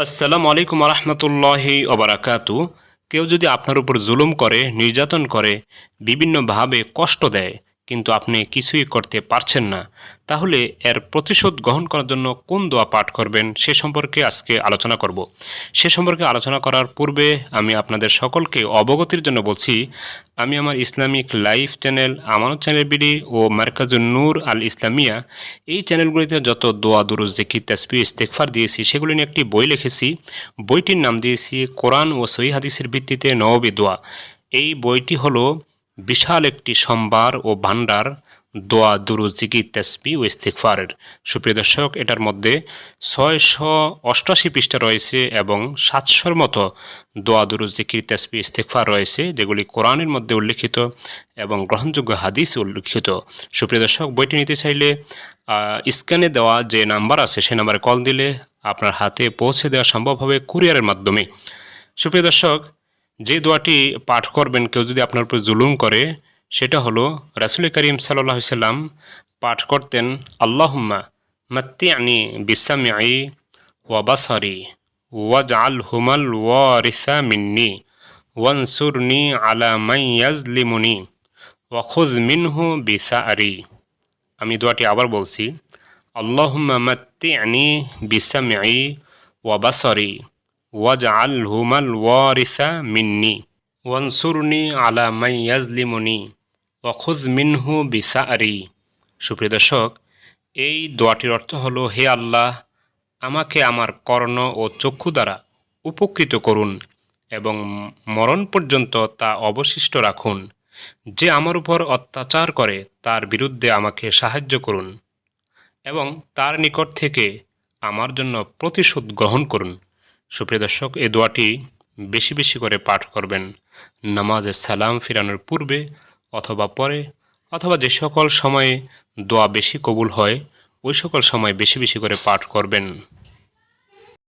আসসালামু আলাইকুম রহমতুল্লাহি ওবরাকাতু কেউ যদি আপনার উপর জুলুম করে, নির্যাতন করে, বিভিন্নভাবে কষ্ট দেয় কিন্তু আপনি কিছুই করতে পারছেন না, তাহলে এর প্রতিশোধ গ্রহণ করার জন্য কোন দোয়া পাঠ করবেন সে সম্পর্কে আজকে আলোচনা করব। সে সম্পর্কে আলোচনা করার পূর্বে আমি আপনাদের সকলকে অবগতির জন্য বলছি, আমি আমার Islamic live channel Amanat channel BD ও মার্কাজুন নূর আল ইসলামিয়া, এই চ্যানেলগুলিতে যত দোয়া, দুরুজ দেখি তাসবি ইস্তেকফার দিয়েছি, সেগুলি নিয়ে একটি বই লিখেছি। বইটির নাম দিয়েছি কোরআন ও সহি হাদিসের ভিত্তিতে নবী দোয়া। এই বইটি হলো বিশাল একটি সম্বার ও ভান্ডার দোয়া দুরু জিকির তাসবি ও ইস্তেকফারের সুপ্রিয় দর্শক, এটার মধ্যে ছয়শো অষ্টাশি পৃষ্ঠা রয়েছে এবং সাতশোর মতো দোয়া দুরু জিকির তাসবি ইস্তেকফার রয়েছে, যেগুলি কোরআনের মধ্যে উল্লিখিত এবং গ্রহণযোগ্য হাদিস উল্লিখিত। সুপ্রিয় দর্শক, বইটি নিতে চাইলে স্ক্যানে দেওয়া যে নাম্বার আছে, সে নাম্বারে কল দিলে আপনার হাতে পৌঁছে দেওয়া সম্ভব হবে কুরিয়ারের মাধ্যমে। সুপ্রিয় দর্শক যে দোয়াটি পাঠ করবেন, কেউ যদি আপনার উপর জুলুম করে, সেটা হলো রাসুল করিম সাল্লাহ সাল্লাম পাঠ করতেন, আল্লাহুম্মা মাত্তি আনি বিসামি ওয়া বাসারি ওয়াজ আল হুমাল ওয়ারিসা মিন্নি ওয়ানসুরনি আলা মাই ইয়াজলিমুনি ওয়াখুজ মিনহু বিসা আরি আমি দোয়াটি আবার বলছি, আল্লাহুম্মা মাত্তি আনি বিসামি ওয়া বাসারি। ওয়াজ আল হুমাল ওয়ারিসা মিন্নি ওয়ানসুরনি আলা মাই ইয়াজলিমুনি মিনহু বিসারি সুপ্রিয় দর্শক, এই দোয়াটির অর্থ হল, হে আল্লাহ, আমাকে আমার কর্ণ ও চক্ষু দ্বারা উপকৃত করুন এবং মরণ পর্যন্ত তা অবশিষ্ট রাখুন। যে আমার উপর অত্যাচার করে, তার বিরুদ্ধে আমাকে সাহায্য করুন এবং তার নিকট থেকে আমার জন্য প্রতিশোধ গ্রহণ করুন। সুপ্রিয় দর্শক, এই দোয়াটি বেশি বেশি করে পাঠ করবেন নামাজে সালাম ফিরানোর পূর্বে অথবা পরে, অথবা যে সকল সময়ে দোয়া বেশি কবুল হয়, ওই সকল সময় বেশি বেশি করে পাঠ করবেন।